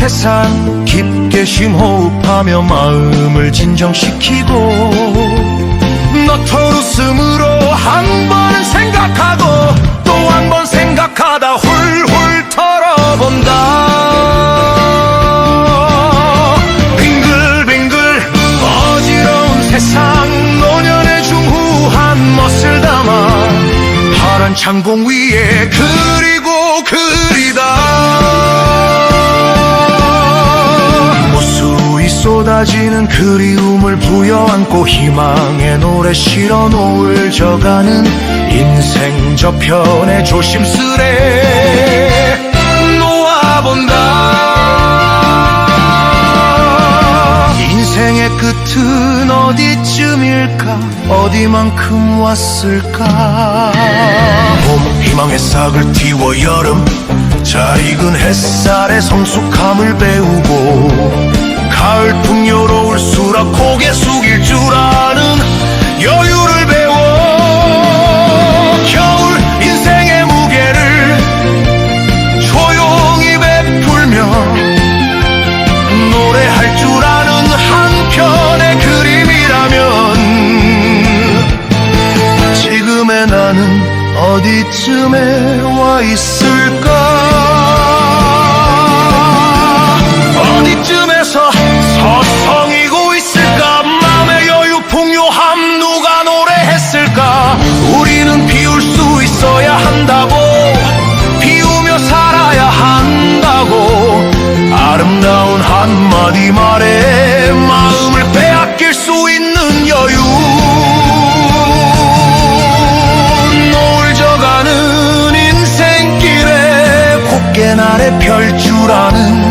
세상 깊게 심호흡하며 마음을 진정시키고 너털 웃음으로 한 번은 생각하고 또 한 번 생각하다 훌훌 털어본다. 빙글빙글 어지러운 세상 노년의 중후한 멋을 담아 파란 창공 위에 그리고 그리다 쏟아지는 그리움을 부여안고 희망의 노래 실어 노을 져가는 인생 저편에 조심스레 놓아본다. 인생의 끝은 어디쯤일까? 어디만큼 왔을까? 봄 희망의 싹을 틔워 여름. 잘 익은 햇살의 성숙함을 배우고 가을 풍요로울수록 고개 숙일 줄 아는 여유를 배워 겨울 인생의 무게를 조용히 베풀며 노래할 줄 아는 한편의 그림이라면 지금의 나는 어디쯤에 와 있을까 한마디 말에 마음을 빼앗길 수 있는 여유 노을 져가는 인생길에 곱게 나래 펼줄 아는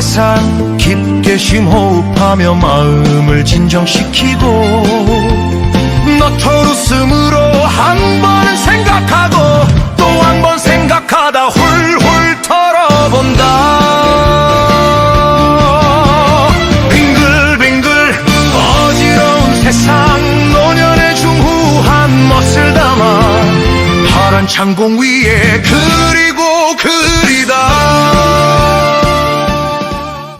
세상 깊게 심호흡하며 마음을 진정시키고 너털 웃음으로 한 번은 생각하고 또 한 번 생각하다 훌훌 털어본다. 빙글빙글 어지러운 세상 노년의 중후한 멋을 담아 파란 창공 위